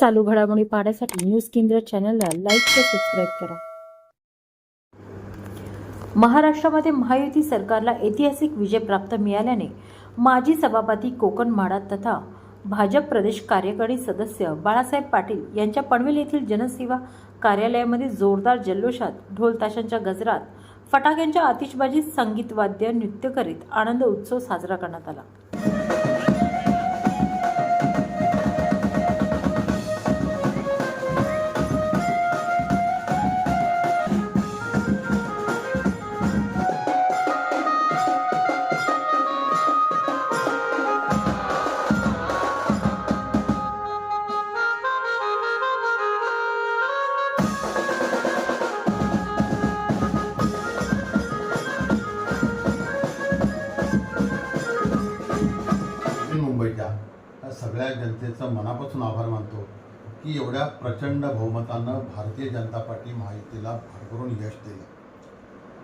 चालू घडामोडी पाहण्यासाठी न्यूज केंद्र चॅनलला लाईक व सबस्क्राईब करा. महाराष्ट्रामध्ये महायुती सरकारला ऐतिहासिक विजय प्राप्त मिळाल्याने माजी सभापती कोकण माडा तथा भाजप प्रदेश कार्यकारी सदस्य बाळासाहेब पाटील यांच्या पनवेल येथील जनसेवा कार्यालयामध्ये जोरदार जल्लोषात ढोलताशांच्या गजरात फटाक्यांच्या आतिषबाजीत संगीतवाद्य नृत्य करीत आनंद उत्सव साजरा करण्यात आला. सगळ्या जनतेचं मनापासून आभार मानतो की एवढ्या प्रचंड बहुमतानं भारतीय जनता पार्टी महायुतीला भरभरून यश दिलं.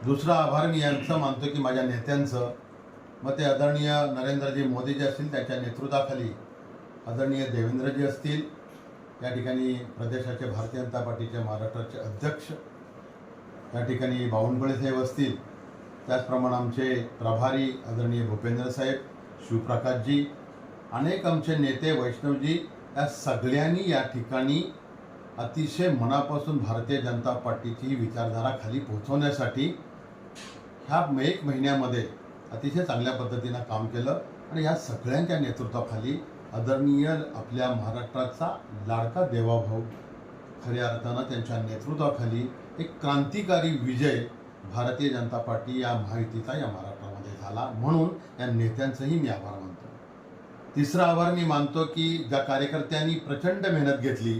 दुसरा आभार मी यांचं मानतो की माझ्या नेत्यांचं. मग ते आदरणीय नरेंद्रजी मोदीजी असतील त्याच्या नेतृत्वाखाली आदरणीय देवेंद्रजी असतील या ठिकाणी प्रदेशाचे भारतीय जनता पार्टीचे महाराष्ट्राचे अध्यक्ष या ठिकाणी बावनकुळे साहेब असतील त्याचप्रमाणे आमचे प्रभारी आदरणीय भूपेंद्र साहेब शिवप्रकाशजी अनेक आमचे नेते वैष्णवजी या सगळ्यांनी या ठिकाणी अतिशय मनापासून भारतीय जनता पार्टीची विचारधारा खाली पोहोचवण्यासाठी ह्या एक महिन्यामध्ये अतिशय चांगल्या पद्धतीनं काम केलं आणि या सगळ्यांच्या नेतृत्वाखाली आदरणीय आपल्या महाराष्ट्राचा लाडका देवाभाऊ खऱ्या अर्थानं त्यांच्या नेतृत्वाखाली एक क्रांतिकारी विजय भारतीय जनता पार्टी या महायुतीचा या महाराष्ट्रामध्ये झाला. म्हणून या नेत्यांचंही मी आभार मानतो. तिसरा आभार मी मानतो की ज्या कार्यकर्त्यांनी प्रचंड मेहनत घेतली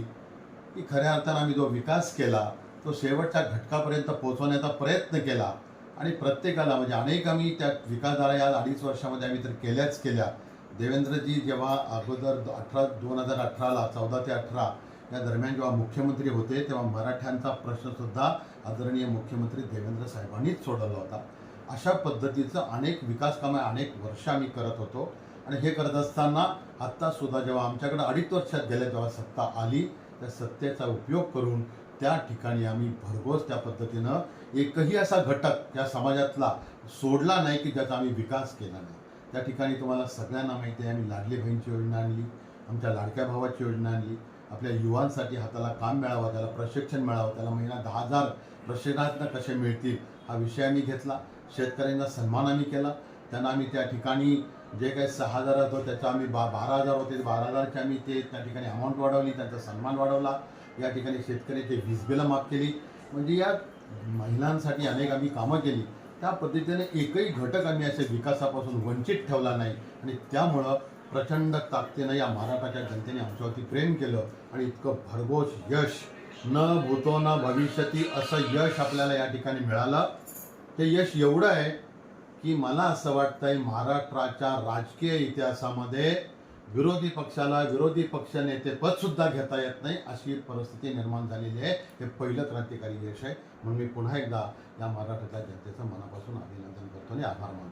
की खऱ्या अर्थानं आम्ही जो विकास केला तो शेवटच्या घटकापर्यंत पोहोचवण्याचा प्रयत्न केला. आणि प्रत्येकाला म्हणजे अनेक आम्ही त्या विकासधारा या अडीच वर्षामध्ये आम्ही तर केल्याच केल्या. देवेंद्रजी जेव्हा अगोदर अठरा दोन हजार अठराला चौदा ते अठरा या दरम्यान जेव्हा मुख्यमंत्री होते तेव्हा मराठ्यांचा प्रश्नसुद्धा आदरणीय मुख्यमंत्री देवेंद्र साहेबांनीच सोडवला होता. अशा पद्धतीचं अनेक विकास कामं अनेक वर्ष आम्ही करत होतो. आणि हे करत असताना आत्तासुद्धा जेव्हा आमच्याकडे अडीच वर्षात गेल्या जेव्हा सत्ता आली. त्या सत्तेचा उपयोग करून त्या ठिकाणी आम्ही भरघोस त्या पद्धतीनं एकही असा घटक या समाजातला सोडला नाही की ज्याचा आम्ही विकास केला नाही. त्या ठिकाणी तुम्हाला सगळ्यांना माहिती आहे आम्ही लाडली बहीणची योजना आणली आमच्या लाडक्या भावाची योजना आणली. आपल्या युवांसाठी हाताला काम मिळावं त्याला प्रशिक्षण मिळावं त्याला महिना दहा हजार प्रशिक्षणातनं कसे मिळतील हा विषय आम्ही घेतला. शेतकऱ्यांना सन्मान आम्ही केला. त्यांना आम्ही त्या ठिकाणी जे काही सहा हजार होतं त्याचा आम्ही बा बारा हजार होते. बारा हजारचे आम्ही ते त्या ठिकाणी अमाऊंट वाढवली त्यांचा सन्मान वाढवला. या ठिकाणी शेतकऱ्याचे वीज बिलं माफ केली. म्हणजे या महिलांसाठी अनेक आम्ही कामं केली. त्या पद्धतीने एकही घटक आम्ही असे विकासापासून वंचित ठेवला नाही. आणि त्यामुळं प्रचंड ताकदीनं या महाराष्ट्राच्या जनतेने आमच्यावरती प्रेम केलं आणि इतकं भरघोस यश न भूतो न भविष्यती असं यश आपल्याला या ठिकाणी मिळालं. ते यश एवढं आहे की मला असं वाटतंय महाराष्ट्राच्या राजकीय इतिहासामध्ये विरोधी पक्षाला विरोधी पक्ष नेतेपद सुद्धा घेता येत नाही अशी परिस्थिती निर्माण झालेली आहे. हे पहिलं क्रांतिकारी यश आहे. म्हणून मी पुन्हा एकदा या महाराष्ट्राच्या जनतेचं मनापासून अभिनंदन करतो आणि आभार मानतो.